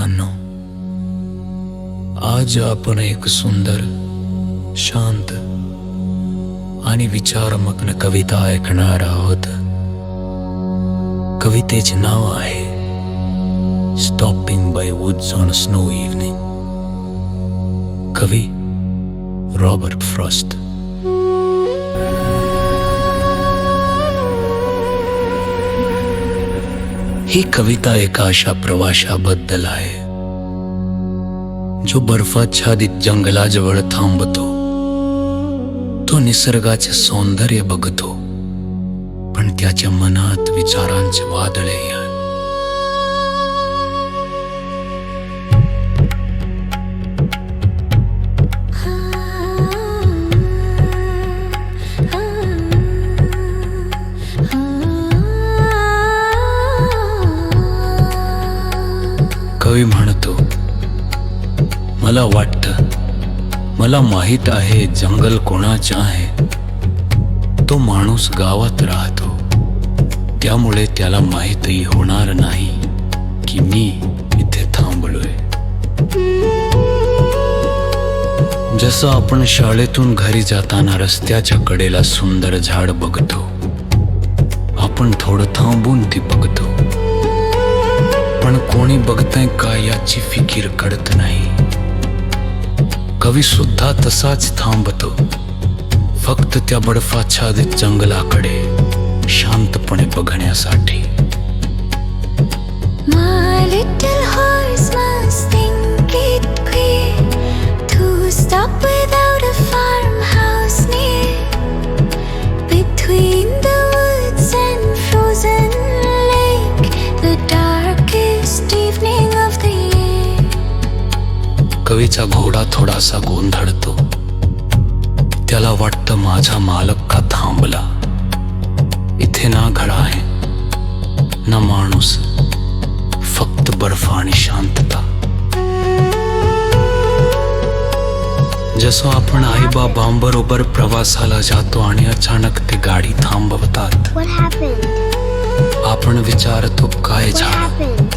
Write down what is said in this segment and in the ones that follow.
मित्रांनो आज आपण एक सुंदर, शांत आणि विचारमग्न कविता ऐकणार आहोत। कवितेचे नाव आहे stopping by woods on snow evening कवी रॉबर्ट फ्रॉस्ट। ही कविता एका अशा प्रवाशाबद्दल आहे जो बर्फाच्छादित जंगलाजवळ थांबतो. तो निसर्गाचे सौंदर्य बघतो पण त्याच्या मनात विचारांचे वादळे कवी म्हणतो. मला वाटतं मला माहीत आहे जंगल कोणाचे आहे. तो माणूस गावात राहतो. त्यामुळे त्याला माहीतही होणार नाही की मी इथे थांबलोय. जसं आपण शाळेतून घरी जाताना रस्त्याच्या कडेला सुंदर झाड बघतो आपण थोडं थांबून ती बघतो. पण कोणी बघतंय का याची फिकीर कळत नाही? कवी सुद्धा तसाच थांबतो. फक्त त्या बडफाच्छादित जंगलाकडे शांतपणे बघण्यासाठी. कवीचा घोडा थोडासा गोंधळतो. त्याला वाटतं माझा मालक का थांबला. इथे ना घडा आहे ना माणूस फक्त बर्फ़ आणि शांतता. जसं आपण आई बाबांबरोबर प्रवासाला जातो आणि अचानक ते गाडी थांबवतात? आपण विचारतो काय झालं?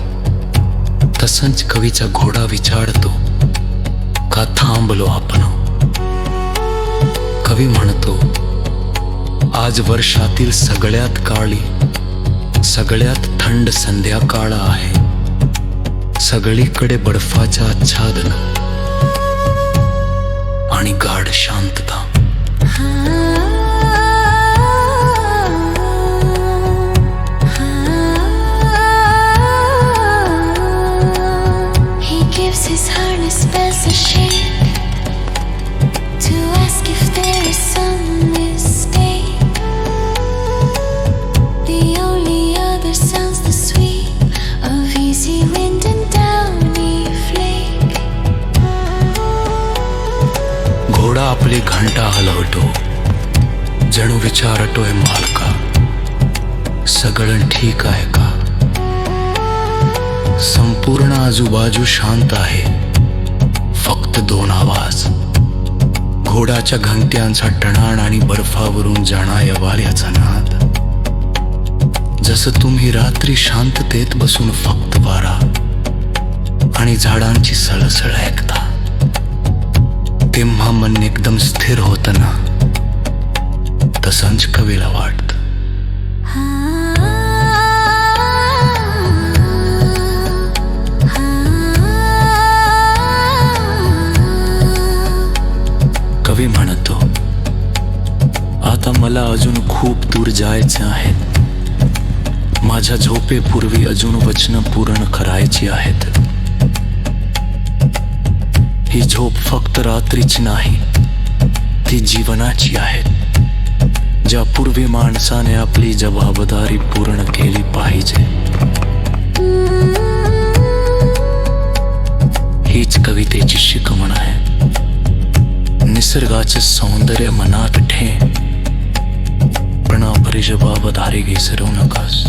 तसंच कवीचा घोडा विचारतो का थांबलो आपण? कवी म्हणतो आज वर्षातील सगळ्यात काळी सगळ्यात थंड संध्याकाळ आहे. सगळीकडे बर्फाच्या आच्छादन आणि गाढ शांतता. He his harness bells a shake to ask if there is some mistake. The only other sounds the sweep of easy wind and downy flake. घोडा आपली घंटा हलवतो जणू विचारतोय मालका सगळं ठीक आहे का संपूर्ण आजूबाजू शांत आहे. फक्त दोन आवाज. घोडाच्या घंट्यांचा टणाण आणि बर्फावरून जाणाऱ्या वाऱ्याचा नाद. जसं तुम्ही रात्री शांततेत बसून फक्त वारा आणि झाडांची सळसळ ऐकता तेव्हा मन एकदम स्थिर होत ना? तसंच कवीला वाट कवी म्हणतो, आता मला अजून खूप दूर जायचे आहे माझ्या झोपेपूर्वी अजून वचनं पूर्ण करायची आहेत. ही झोप फक्त रात्रीची नाही, ती जीवनाची आहे ज्यापूर्वी माणसाने आपली जबाबदारी पूर्ण केली पाहिजे. हीच कवितेची शिकवण आहे. निसर्गाचे सौंदर्य मनात ठे पण आपली जबाबदारी विसरू नकास.